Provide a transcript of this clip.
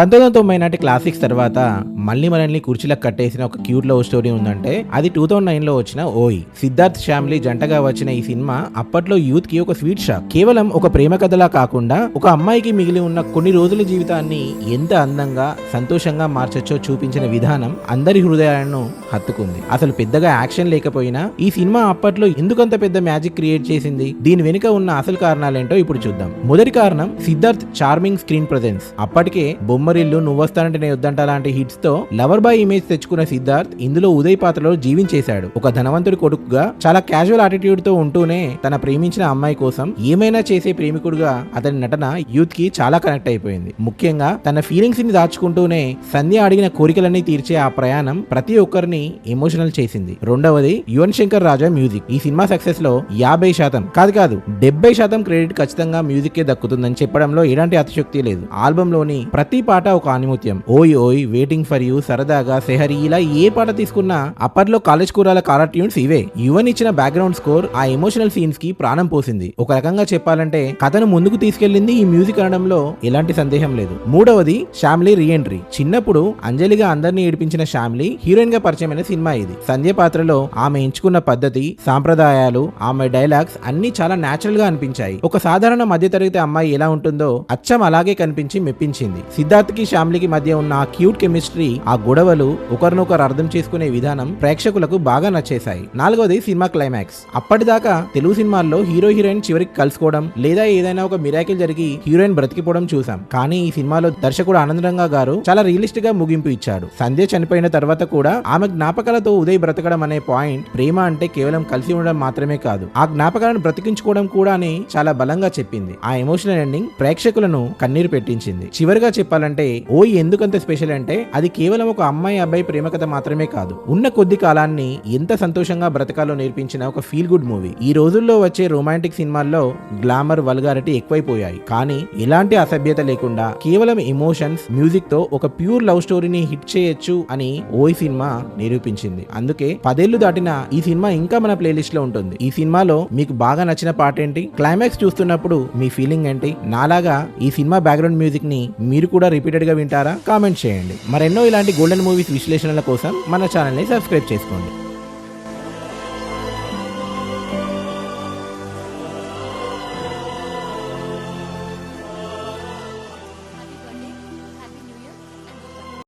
పంతొమ్మిది వందల తొంభై నాటి క్లాసిక్స్ తర్వాత మళ్ళీ మనల్ని కుర్చీలకు కట్టేసిన ఒక క్యూట్ లవ్ స్టోరీ ఉందంటే అది టూ థౌసండ్ నైన్లో వచ్చిన ఓయ్. సిద్ధార్థ్ శ్యామ్లీ జంటగా వచ్చిన ఈ సినిమా అప్పట్లో యూత్కి ఒక స్వీట్ షాప్ కేవలం ఒక ప్రేమ కథలా కాకుండా ఒక అమ్మాయికి మిగిలి ఉన్న కొన్ని రోజుల జీవితాన్ని ఎంత అందంగా సంతోషంగా మార్చొచ్చో చూపించిన విధానం అందరి హృదయాలను హత్తుకుంది. అసలు పెద్దగా యాక్షన్ లేకపోయినా ఈ సినిమా అప్పట్లో ఎందుకంత పెద్ద మ్యాజిక్ క్రియేట్ చేసింది? దీని వెనుక ఉన్న అసలు కారణాలేంటో ఇప్పుడు చూద్దాం. మొదటి కారణం సిద్ధార్థ్ చార్మింగ్ స్క్రీన్ ప్రెజెన్స్. అప్పటికే బొమ్మరిల్లు నువ్వొస్తానంటే నేను వద్దంట లాంటి హిట్స్తో లవర్ బాయ్ ఇమేజ్ తెచ్చుకున్న సిద్ధార్థ్ ఇందులో ఉదయ్ పాత్రలో జీవించేశాడు. ఒక ధనవంతుడి కొడుకుగా చాలా క్యాజువల్ ఆటిట్యూడ్తో ఉంటూనే తన ప్రేమించిన అమ్మాయి కోసం ఏమైనా చేసే ప్రేమికుడుగా అతని నటన యూత్కి చాలా కనెక్ట్ అయిపోయింది. ముఖ్యంగా తన ఫీలింగ్స్ని దాచుకుంటూనే సంధ్య అడిగిన కోరికలన్నీ తీర్చే ఆ ప్రయాణం ప్రతి ఒక్కరిని ఎమోషనల్ చేసింది. రెండవది యువన్ శంకర్ రాజా మ్యూజిక్. ఈ సినిమా సక్సెస్లో యాభై శాతం కాదు కాదు డెబ్బై శాతం క్రెడిట్ ఖచ్చితంగా మ్యూజిక్ కే దక్కుతుందని చెప్పడంలో ఎలాంటి అతిశక్తి లేదు. ఆల్బమ్లోని ప్రతి పాట ఒక ఆనిముత్యం. ఓయ్ ఓయ్ వెయిటింగ్ ఫర్ యూ సరదాగా సెహరి ఇలా ఏ పాట తీసుకున్నా అప్పట్లో కాలేజ్ కూరాల కాలర్ ట్యూన్స్ ఇవే. యువన్ ఇచ్చిన బ్యాక్గ్రౌండ్ స్కోర్ ఆ ఎమోషనల్ సీన్స్కి ప్రాణం పోసింది. ఒక రకంగా చెప్పాలంటే కథను ముందుకు తీసుకెళ్ళింది ఈ మ్యూజిక్ అనడంలో ఎలాంటి సందేహం లేదు. మూడవది శ్యామ్లీ రీఎంట్రీ. చిన్నప్పుడు అంజలిగా అందరినీ ఏడిపించిన శ్యామ్లీ హీరోయిన్గా పరిచయమైన సినిమా ఇది. సంధ్య పాత్రలో ఆమె ఎంచుకున్న పద్ధతి సాంప్రదాయాలు ఆమె డైలాగ్స్ అన్ని చాలా నేచురల్గా అనిపించాయి. ఒక సాధారణ మధ్యతరగతి అమ్మాయి ఎలా ఉంటుందో అచ్చం అలాగే కనిపించి మెప్పించింది. సిద్ధార్థ్కి శ్యామ్లికి మధ్య ఉన్న ఆ క్యూట్ కెమిస్ట్రీ ఆ గొడవలు ఒకరినొకరు అర్థం చేసుకునే విధానం ప్రేక్షకులకు బాగా నచ్చేశాయి. నాలుగవది సినిమా క్లైమాక్స్ అప్పటిదాకా తెలుగు సినిమాల్లో హీరో హీరోయిన్ చివరికి కలుసుకోవడం లేదా ఏదైనా ఒక మిరాకిల్ జరిగి హీరోయిన్ బ్రతికిపోవడం చూసాం కానీ ఈ సినిమాలో దర్శకుడు ఆనందరంగా గారు చాలా రియలిస్టిక్గా ముగింపు ఇచ్చాడు. సంధ్య చనిపోయిన తర్వాత కూడా ఆమె జ్ఞాపకాలతో ఉదయ్ బ్రతకడం అనే పాయింట్ ప్రేమ అంటే కేవలం కలిసి ఉండడం మాత్రమే కాదు. ఆ జ్ఞాపకాలను బ్రతికించుకోవడం కూడా అని చాలా బలంగా చెప్పింది. ఆ ఎమోషనల్ ఎండింగ్ ప్రేక్షకులను కన్నీరు పెట్టించింది. చివరిగా చెప్పాలంటే ఓ ఎందుకంత స్పెషల్ అంటే అది కేవలం ఒక అమ్మాయి అబ్బాయి ప్రేమ కథ మాత్రమే కాదు. ఉన్న కొద్ది కాలాన్ని ఎంత సంతోషంగా బ్రతకాలో నేర్పించిన ఒక ఫీల్ గుడ్ మూవీ ఈ రోజుల్లో వచ్చే రొమాంటిక్ సినిమాల్లో గ్లామర్ వల్గారిటీ ఎక్కువైపోయాయి. కానీ ఎలాంటి అసభ్యత లేకుండా కేవలం ఎమోషన్స్ మ్యూజిక్తో ఒక ప్యూర్ లవ్ స్టోరీని హిట్ చేయొచ్చు అని ఓయ్ సినిమా నిరూపించింది. అందుకే పదేళ్ళు దాటిన ఈ సినిమా ఇంకా మన ప్లేలిస్ట్లో ఉంటుంది. ఈ సినిమాలో మీకు బాగా నచ్చిన పాట ఏంటి? క్లైమాక్స్ చూస్తున్నప్పుడు మీ ఫీలింగ్ ఏంటి? నాలాగా ఈ సినిమా బ్యాక్గ్రౌండ్ మ్యూజిక్ని మీరు కూడా రిపీటెడ్గా వింటారా? కామెంట్ చేయండి. మరెన్నో ఇలాంటి గోల్డెన్ మూవీస్ విశ్లేషణల కోసం మన ఛానల్ని సబ్స్క్రైబ్ చేసుకోండి.